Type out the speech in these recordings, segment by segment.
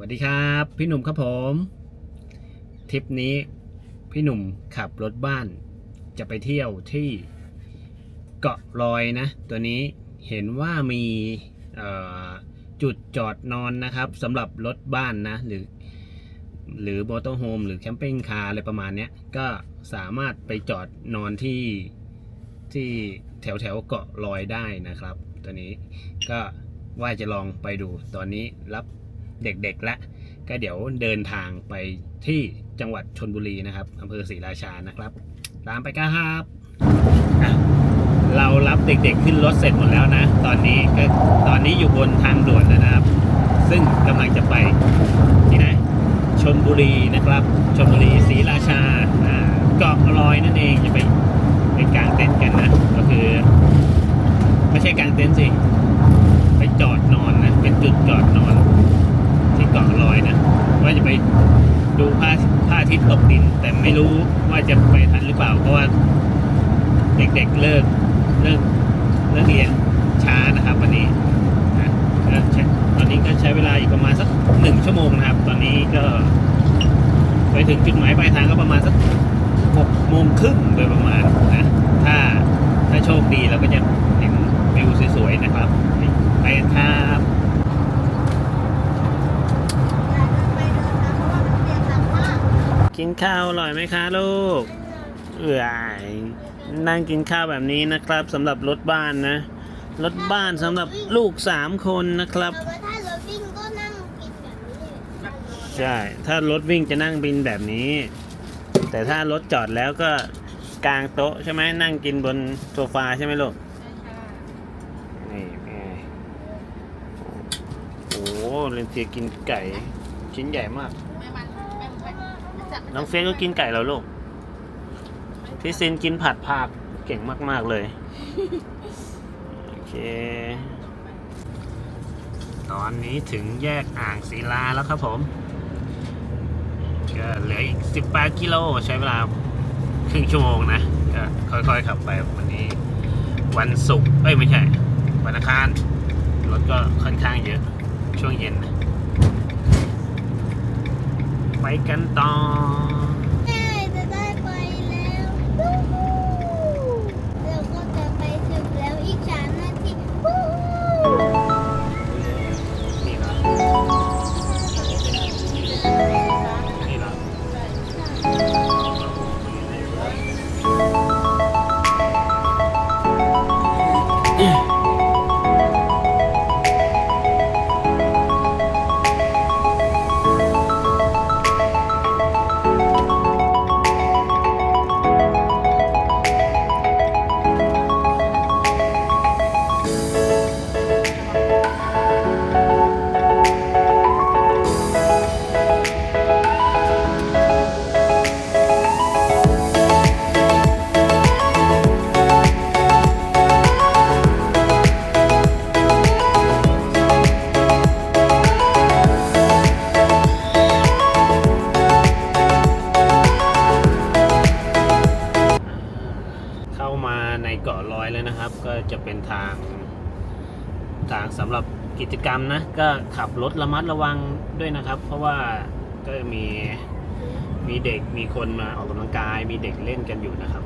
วัสดีครับ พี่หนุ่มครับผมทริปนี้พี่หนุ่มขับรถบ้าน จะไปเที่ยวที่เกาะลอยนะ ตัวนี้เห็นว่ามีจุดจอดนอนนะครับสำหรับรถบ้านนะ หรือ หรือมอตโฮมหรือแคมปิ้งคาร์อะไรประมาณนี้ก็สามารถไปจอดนอนที่ที่แถวแถวเกาะลอยได้นะครับ ตัวนี้ก็ว่าจะลองไปดูตอนนี้รับ เด็กๆและก็เดี๋ยวเดินทางไปที่จังหวัดชนบุรีนะครับอำเภอศรีราชานะครับ ตามไปกันครับเรารับเด็กๆขึ้นรถเสร็จหมดแล้วนะ ตอนนี้ก็ตอนนี้อยู่บนทางด่วนแล้วนะครับ ซึ่งกำลังจะไปที่ไหนชนบุรีนะครับชนบุรีศรีราชาอ่าเกาะลอยนั่นเองจะไปไปกางเต็นท์กันนะ ก็คือ ไม่ใช่กางเต็นท์สิ ไปจอดนอนนะ เป็นจุดจอดนอน ที่เกาะลอยนะ ว่าจะไป ดูพระพระอาทิตย์ตกดิน แต่ไม่รู้ว่าจะไปทันหรือเปล่า เพราะว่าเด็กๆเลิกเลิกเลิกเรียนช้านะครับ วันนี้นะตอนนี้ก็ใช้เวลาอีกประมาณสักหนึ่งชั่วโมงนะครับ ตอนนี้ก็ ไปถึงจุดหมายปลายทางก็ประมาณสักหกโมงครึ่งโดยประมาณนะถ้าถ้าโชคดีเราก็จะเห็นวิวสวยๆนะครับไปครับ กิน ข้าวอร่อยไหมคะลูกเอื่อยนั่งกินข้าวแบบนี้นะครับสำหรับรถบ้านนะ รถบ้านสำหรับลูกสามคนนะครับแล้วถ้ารถวิ่งก็นั่งกินแบบนี้ใช่ ถ้ารถวิ่งจะนั่งบินแบบนี้ แต่ถ้ารถจอดแล้วก็กลางโต๊ะใช่ไหมนั่งกินบนโซฟาใช่ไหมลูกนี่เป็นไงโอ้โหเรนเทียกินไก่ชิ้นใหญ่มาก น้องเฟซก็กินไก่แล้วลูก พี่ซินกินผัดผักเก่งมาก ๆ เลย โอเค ตอนนี้ถึงแยกอ่างศิลาแล้วครับผม ก็เหลืออีก 18 กิโลใช้เวลาครึ่งชั่วโมงนะ ก็ค่อย ๆ ขับไปวันนี้ วันศุกร์เอ้ย ไม่ใช่ วันอังคารรถก็ค่อนข้างเยอะช่วงเย็นนะ ไปกันต่อ ก็ขับรถระมัดระวังด้วยนะครับ เพราะว่าก็มีมีเด็กมีคนมาออกกำลังกาย มีเด็กเล่นกันอยู่นะครับ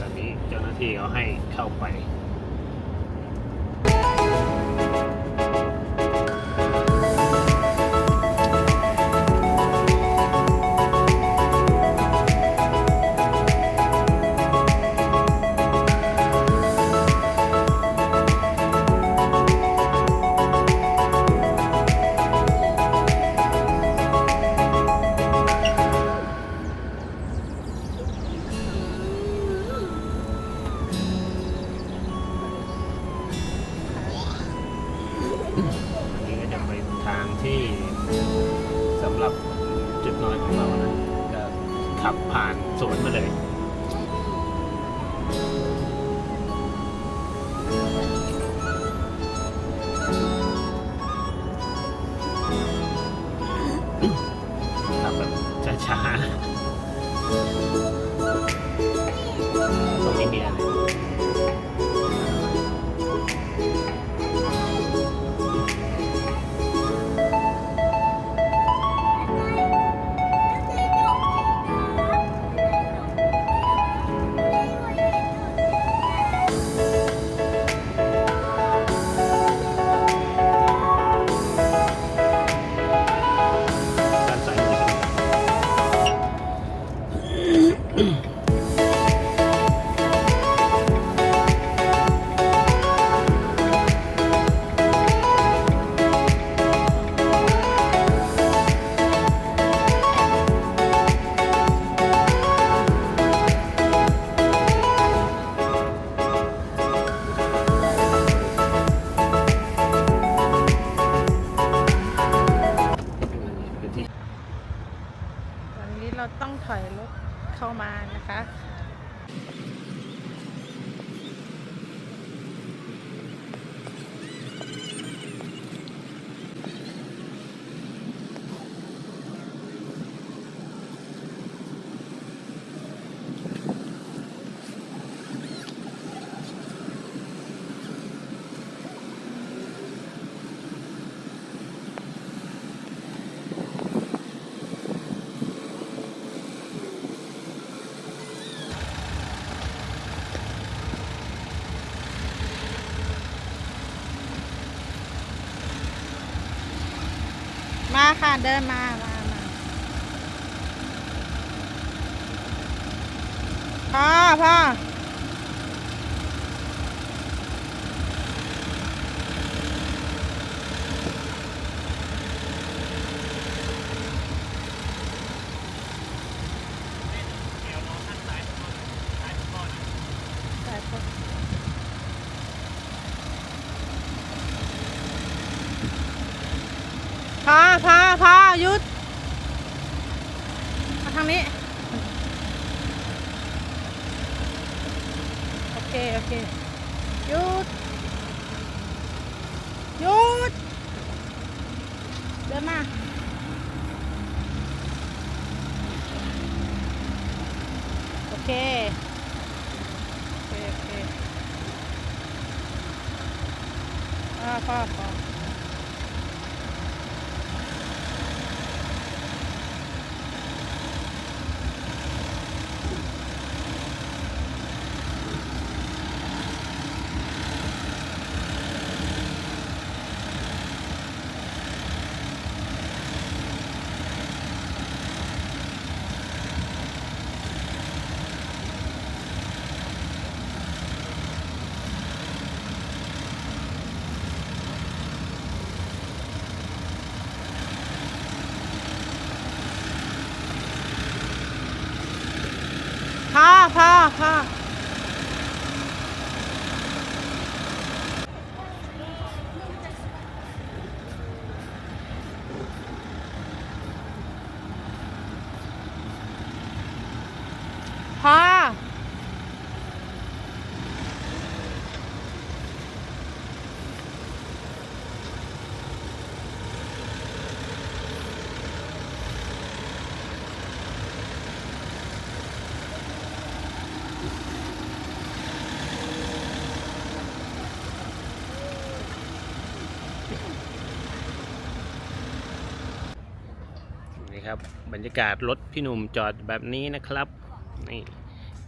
ตอนนี้เจ้าหน้าที่เขาให้เข้าไป เดินมา บบรรยากาศรถพี่หนุ่มจอดแบบนี้นะครับนี่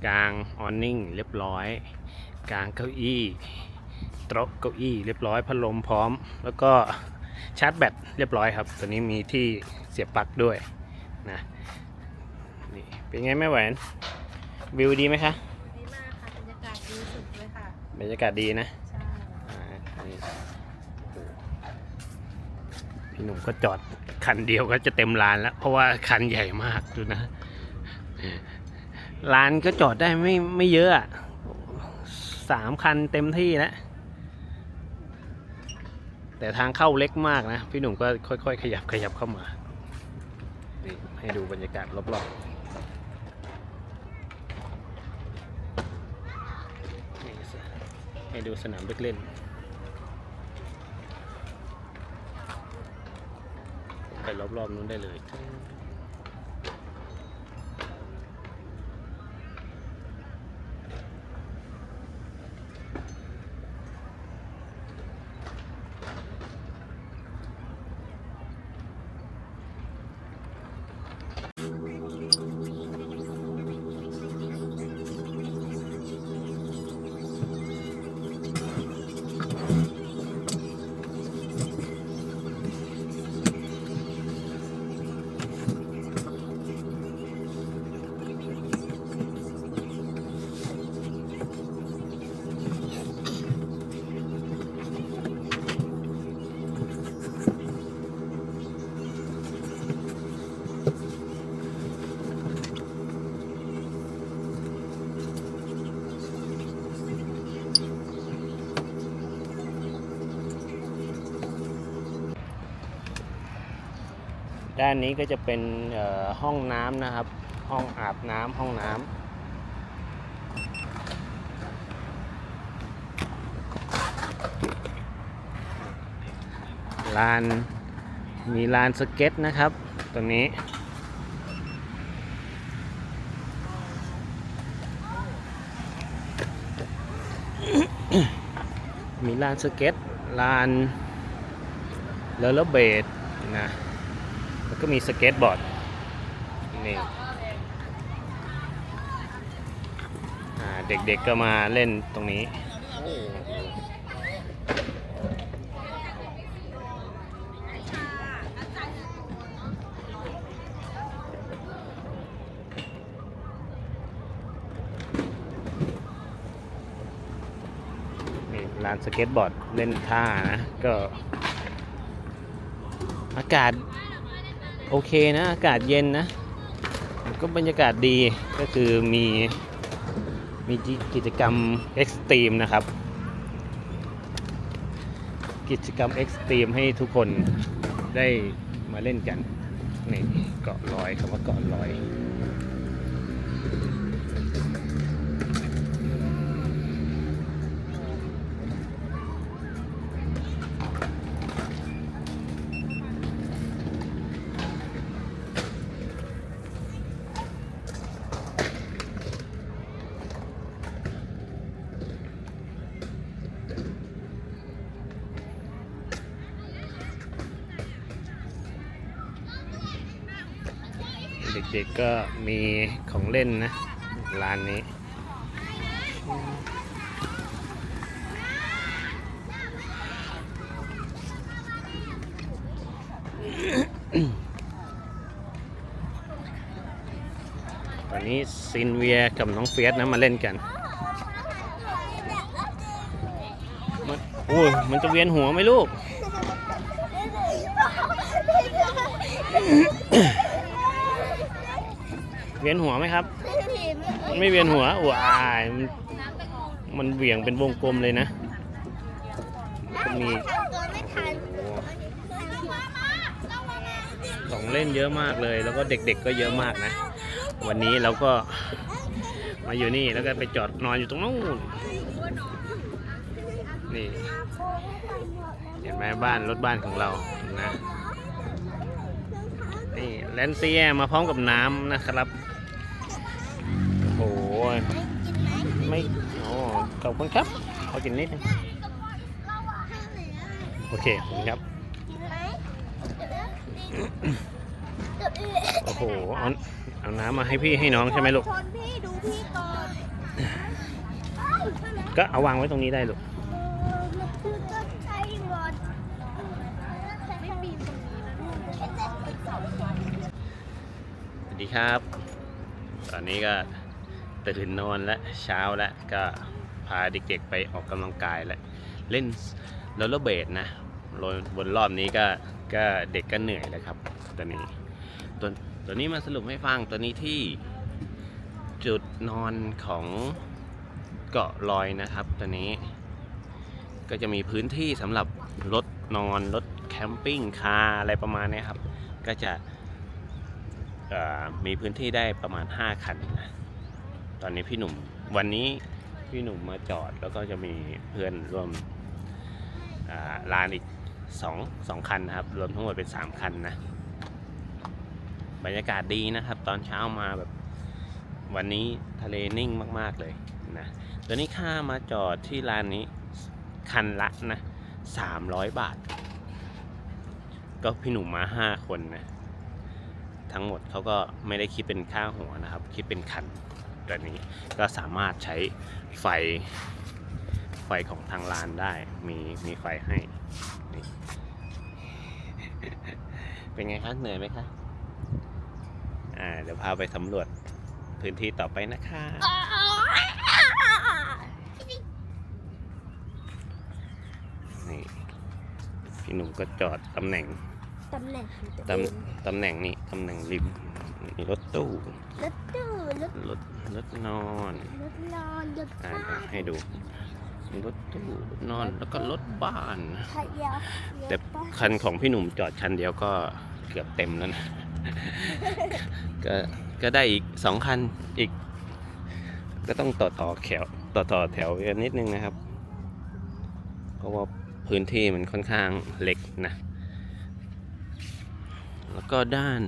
กลางออนนิ่งเรียบร้อย กลางเก้าอี้โต๊ะเก้าอี้เรียบร้อยพัดลมพร้อม แล้วก็ชาร์จแบตเรียบร้อยครับ ตัวนี้มีที่เสียบปลั๊กด้วยนะนี่เป็นไงแม่แหวนวิวดีไหมคะดีมากค่ะบรรยากาศดีสุดเลยค่ะบรรยากาศดีนะ ใช่ อ่านี่โอ้ พี่หนุ่มก็จอดคันเดียวก็จะเต็มลานแล้ว เพราะว่าคันใหญ่มากดูนะลานก็จอดได้ไม่ไม่เยอะสามคันเต็มที่แล้วแต่ทางเข้าเล็กมากนะ พี่หนุ่มก็ค่อยๆ ขยับขยับเข้ามานี่ให้ดูบรรยากาศรอบๆให้ดูสนามเด็กเล่น ไปรอบๆนู้นได้เลย ด้านนี้ก็จะเป็นห้องน้ำนะครับ ห้องอาบน้ำห้องน้ำลานมีลานสเก็ตนะครับตรงนี้ มีลานสเก็ตลานเลอร์เบดนะ แล้วก็มีสเก็ตบอร์ดนี่เด็กๆก็มาเล่นตรงนี้นี่ลานสเก็ตบอร์ดเล่นท่านะ ก็ อากาศ โอเคนะ อากาศเย็นนะ ก็บรรยากาศดีก็คือมีมีกิจกรรมเอ็กซ์ตรีมนะครับ กิจกรรมเอ็กซ์ตรีมให้ทุกคนได้มาเล่นกันนี่เกาะลอยคำว่าเกาะลอย เด็กๆก็มีของเล่นนะ ร้านนี้ ตอนนี้ซินเวียกับน้องเฟียสนะมาเล่นกันมันโอ้ยมันจะเวียนหัวไหมลูก เวียนหัวไหมครับมันไม่เวียนหัวว้ายมันมันเหวี่ยงเป็นวงกลมเลยนะก็มีตัวไม่ทันของเล่นเยอะมากเลย แล้วก็เด็กๆก็เยอะมากนะ วันนี้เราก็มาอยู่นี่แล้วก็ไปจอดนอนอยู่ตรงนู้นนี่เห็นไหมบ้านรถบ้านของเรานะ นี่แลนเซียมาพร้อมกับน้ำนะครับ โอ้โห ไม่โอ้ขอบคุณครับขอกินนิดนึงโอเคขอบคุณครับโอ้โหเอาเอาน้ำมาให้พี่ให้น้องใช่ไหมลูกคนพี่ดูพี่ก่อนก็เอาวางไว้ตรงนี้ได้ลูก คือต้นไทรหมดไม่ปีนตรงนี้นะลูก สวัส ดีครับ ตอนนี้ก็ตื่นนอนแล้วเช้าแล้วก็พาเด็กๆไปออกกำลังกายแล้วเล่นโรลเลอร์เบดนะโรยบนรอบนี้ก็ก็เด็กก็เหนื่อยแล้วครับตัวนี้ตัวตัวนี้มาสรุปให้ฟังตัวนี้ที่จุดนอนของเกาะลอยนะครับ ตัวนี้ ก็จะมีพื้นที่สำหรับรถนอนรถแคมปิ้งคาร์อะไรประมาณนี้ครับ ก็จะ มีพื้นที่ได้ประมาณ 5 คันนะตอนนี้พี่หนุ่มวันนี้พี่หนุ่มมาจอดแล้วก็จะมีเพื่อนร่วมอ่าลานอีก2 2คันนะครับ รวมทั้งหมดเป็น 3 คันนะ บรรยากาศดีนะครับ ตอนเช้ามาแบบวันนี้ทะเลนิ่งมาก ๆ เลยนะตัวนี้ค่ามาจอดที่ลานนี้คันละนะ300 บาท ก็พี่หนุ่มมา 5 คนนะ ทั้งหมดเขาก็ไม่ได้คิดเป็นค่าหัวนะครับ คิดเป็นคันตัวนี้ก็สามารถใช้ไฟไฟของทางลานได้มีมีไฟให้นี่เป็นไงคะเหนื่อยไหมคะอ่าเดี๋ยวพาไปสำรวจพื้นที่ต่อไปนะคะนี่พี่หนุ่มก็จอดตำแหน่ง ตำแหน่งของตัวตเองำตำแหน่งนี้ตำแหน่งริมนี่รถตู้รถตู้รถรถรถนอนรถนอนรถอ่าบ้านให้ดูมีรถตู้รถนอนแล้วก็รถบ้าน ขยะแต่คันของพี่หนุ่มจอดคันเดียวก็เกือบเต็มแล้วนะ ก็ก็ได้อีกสองคันอีก ก็ต้องต่อต่อแถวต่อต่อแถวกันนิดนึงนะครับ เพราะว่าพื้นที่มันค่อนข้างเล็กนะ แล้วก็ด้าน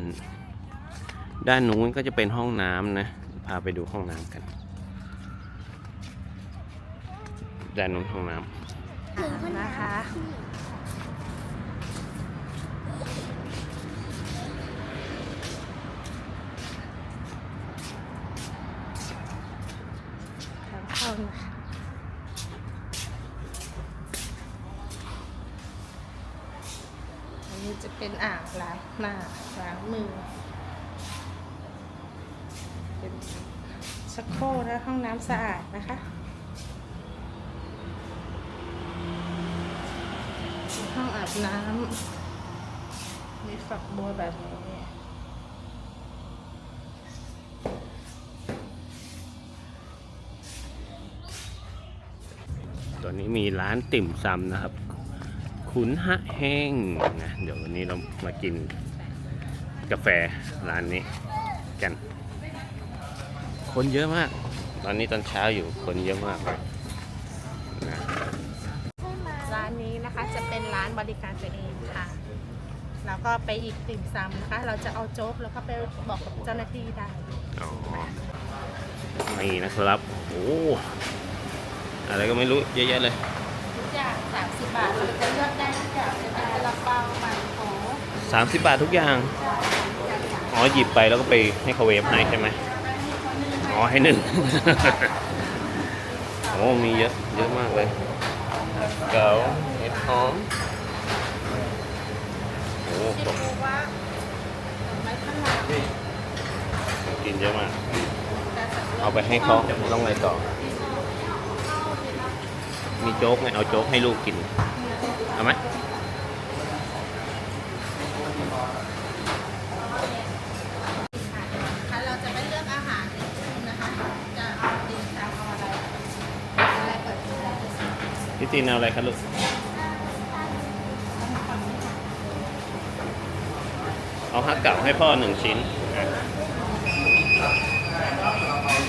ด้านนู้นก็จะเป็นห้องน้ำนะ พาไปดูห้องน้ำกัน ด้านนู้นห้องน้ำนะคะ ทางเข้านะคะ อันนี้จะเป็นอ่างล้างหน้าล้างมือ เป็นชักโครกและห้องน้ำสะอาดนะคะ ห้องอาบน้ำ มี ฝักบัวแบบนี้ ตอนนี้มีร้านติ่มซำนะครับ ขุนฮะแห้งนะเดี๋ยววันนี้เรามากินกาแฟร้านนี้กัน คนเยอะมาก ตอนนี้ตอนเช้าอยู่คนเยอะมากนะร้านนี้นะคะจะเป็นร้านบริการตัวเองค่ะ แล้วก็ไปอีกติ่มซำนะคะ เราจะเอาโจ๊กแล้วก็ไปบอกกับเจ้าหน้าที่ได้อ๋อนี่นะครับ โอ้อะไรก็ไม่รู้เยอะแยะเลยทุกอย่าง30บาทเราจะเลือกได้ทุกอย่างจะเป็นซาลาเปาหมันโถ30บาททุกอย่าง อ๋อหยิบไปแล้วก็ไปให้เขาเวฟให้ใช่ไหมอ๋อให้หนึ่งโอ้มีเยอะเยอะมากเลยเก๋าเห็ดหอม โอ้ที่รู้ว่าไม่ข้างหลังกินเยอะมาก แต่สำหรับเอาไปให้เขาต้องอะไรต่อ มีโจ๊กไงเอาโจ๊กให้ลูกกิน เอาไหมค่ะเราจะไม่เลือกอาหารนะคะ จะเอาติ่มซำเอาอะไรอะไรเปิดดูได้เลยค่ะพี่ตีนเอาอะไรคะลูก ฮักเก๋าให้พ่อหนึ่งชิ้น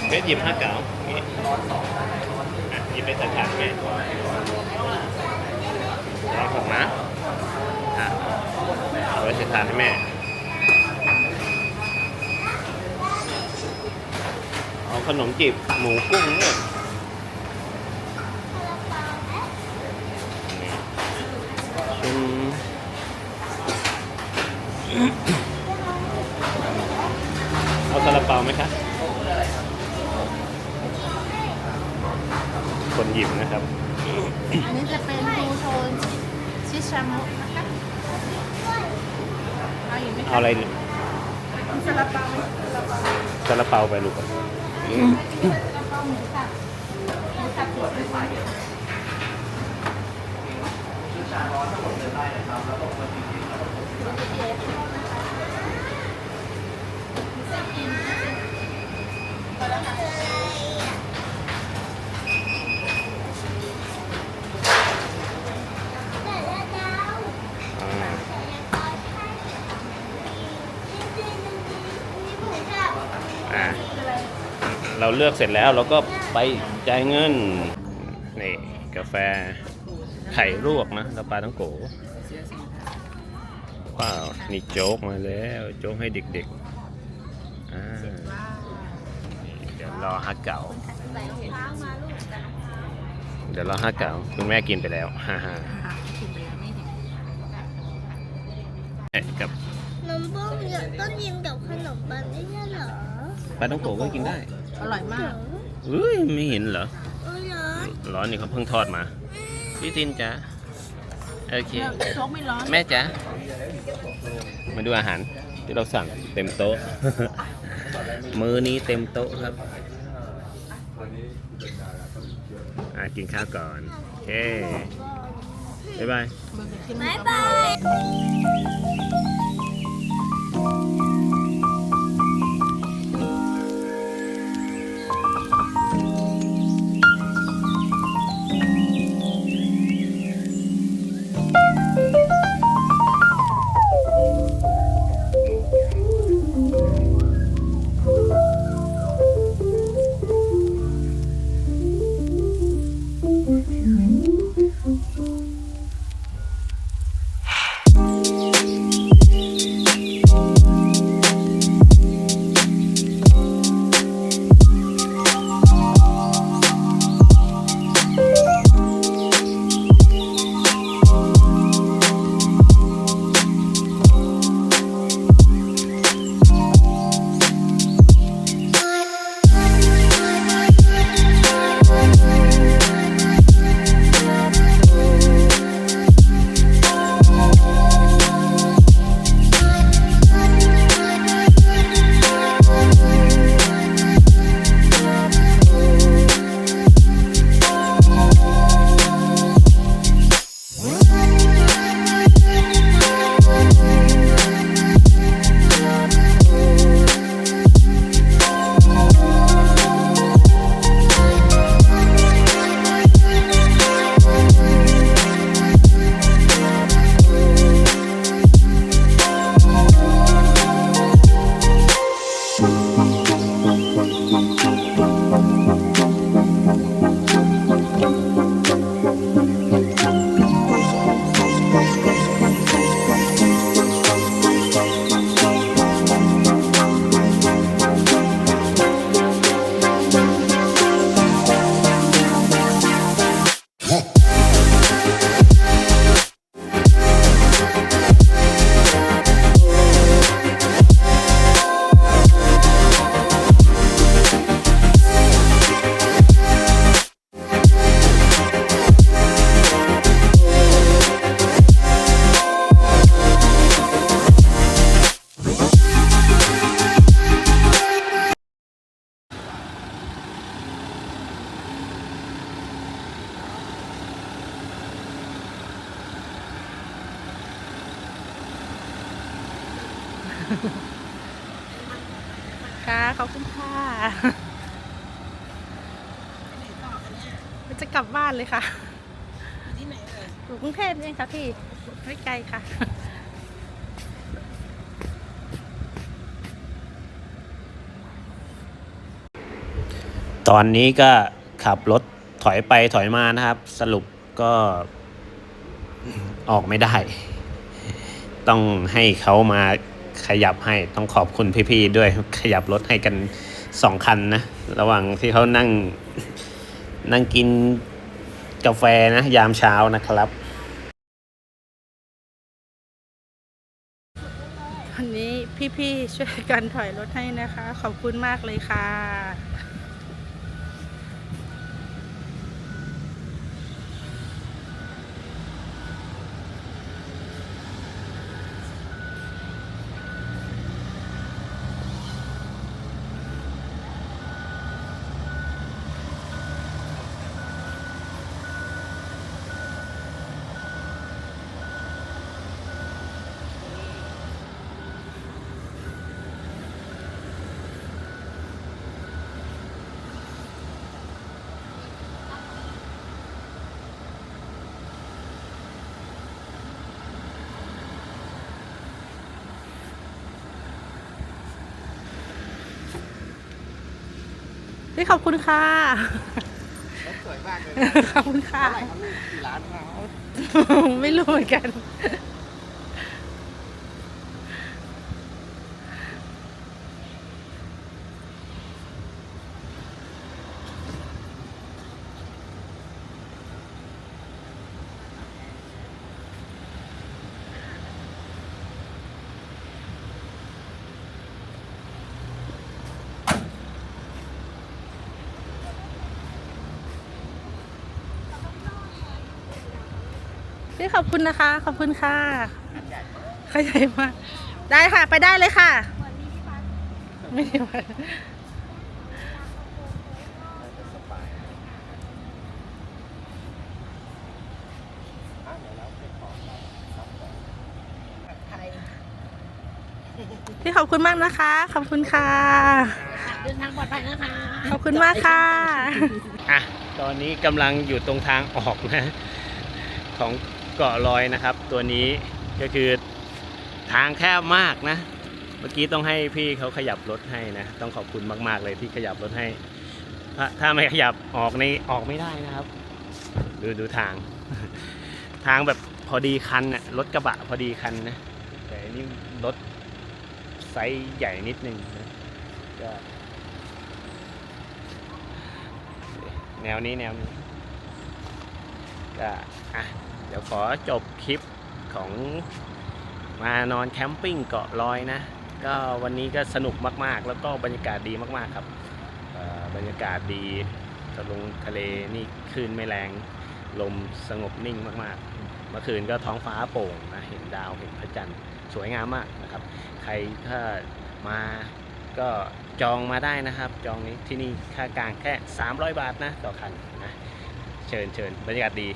เพชรหยิบฮักเก๋าอย่าหยิบไปใส่ถาดแม่รอของนะอะเอาไว้ใส่ถาดให้แม่เอาขนมจีบหมูกุ้งเนี่ยชุมเอาซาลาเปาไหมคะ คนหยิบนะครับ อันนี้จะเป็นทูโทนชิชามุนะคะเอาอยู่ไหมคะเอาอะไรซาลาเปาไหมซาลาเปาซาลาเปาไปลูก ซาลาเปาหมูสับหมูสับถั่วด้วย แต่ละดาว อ่า อ่า เราเลือกเสร็จแล้วเราก็ไปจ่ายเงินนี่กาแฟไข่ลวกนะแล้วปลาทั้งโกว้าวนี่โจ๊กมาแล้วโจ๊กให้เด็กๆอ่านี่เดี๋ยวรอฮักเก่าใส่รองเท้ามาลูกจ้ะเดี๋ยวรอฮักเก่าคุณแม่กินไปแล้วฮ่าฮ่ากินไปแล้วไม่เห็นเอ๊ะกับนมบ้งเยอะต้องยิมกับขนมปังไม่ใช่เหรอปลาทั้งโกก็กินได้ อร่อยมากเอ้ยไม่เห็นเหรอเออเหรอร้อนนี่เขาเพิ่งทอดมาพี่ตินจ้ะโอเคโจ๊กไม่ร้อนแม่จ๋ามาดูอาหารที่เราสั่งเต็มโต๊ะ มื้อนี้เต็มโต๊ะครับอะกินข้าวก่อน โอเค บ๊ายบาย บ๊ายบาย ตอนนี้ก็ขับรถถอยไปถอยมานะครับ สรุปก็ออกไม่ได้ ต้องให้เขามาขยับให้ต้องขอบคุณพี่ๆด้วยขยับรถให้กันสองคันนะ ระหว่างที่เขานั่งนั่งกินกาแฟนะ ยามเช้านะครับ วันนี้พี่ๆช่วยกันถอยรถให้นะคะ ขอบคุณมากเลยค่ะ พี่ขอบคุณค่ะสวยมากเลยขอบคุณค่ะ เท่าไหร่ครับนี่กี่ล้านครับ ไม่รู้เหมือนกัน พี่ขอบคุณนะคะ ขอบคุณค่ะขยายมากได้ค่ะ ไปได้เลยค่ะ ไม่ได้วันไทยพี่ขอบคุณมากนะคะ ขอบคุณค่ะ เดินทางปลอดภัยนะคะ ขอบคุณมากค่ะ อะ ตอนนี้กำลังอยู่ตรงทางออกนะ ของ เกาะลอยนะครับ ตัวนี้ก็คือทางแคบมากนะ เมื่อกี้ต้องให้พี่เขาขยับรถให้นะ ต้องขอบคุณมาก ๆ เลยที่ขยับรถให้ ถ้าถ้าไม่ขยับออกในออกไม่ได้นะครับ ดูดูทาง ทางแบบพอดีคันน่ะรถกระบะพอดีคันนะ แต่อันนี่รถไซส์ใหญ่นิดนึงนะก็แนวนี้แนวนี้ก็อะ เดี๋ยวขอจบคลิปของมานอนแคมปิ้งเกาะลอยนะ ก็วันนี้ก็สนุกมากๆ แล้วก็บรรยากาศดีมากๆครับอ่อบรรยากาศดีทะลงทะเลนี่คลื่นไม่แรง ลมสงบนิ่งมากๆ เมื่อคืนก็ท้องฟ้าโปร่งนะเห็นดาวเห็นพระจันทร์สวยงามมากนะครับ ใครถ้ามาก็จองมาได้นะครับ จองนี้ที่นี่ค่ากลางแค่ 300 บาทนะต่อคันนะเชิญเชิญบรรยากาศดี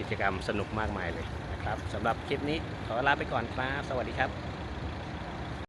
กิจกรรมสนุกมากมายเลยนะครับสำหรับคลิปนี้ขอลาไปก่อนครับ สวัสดีครับ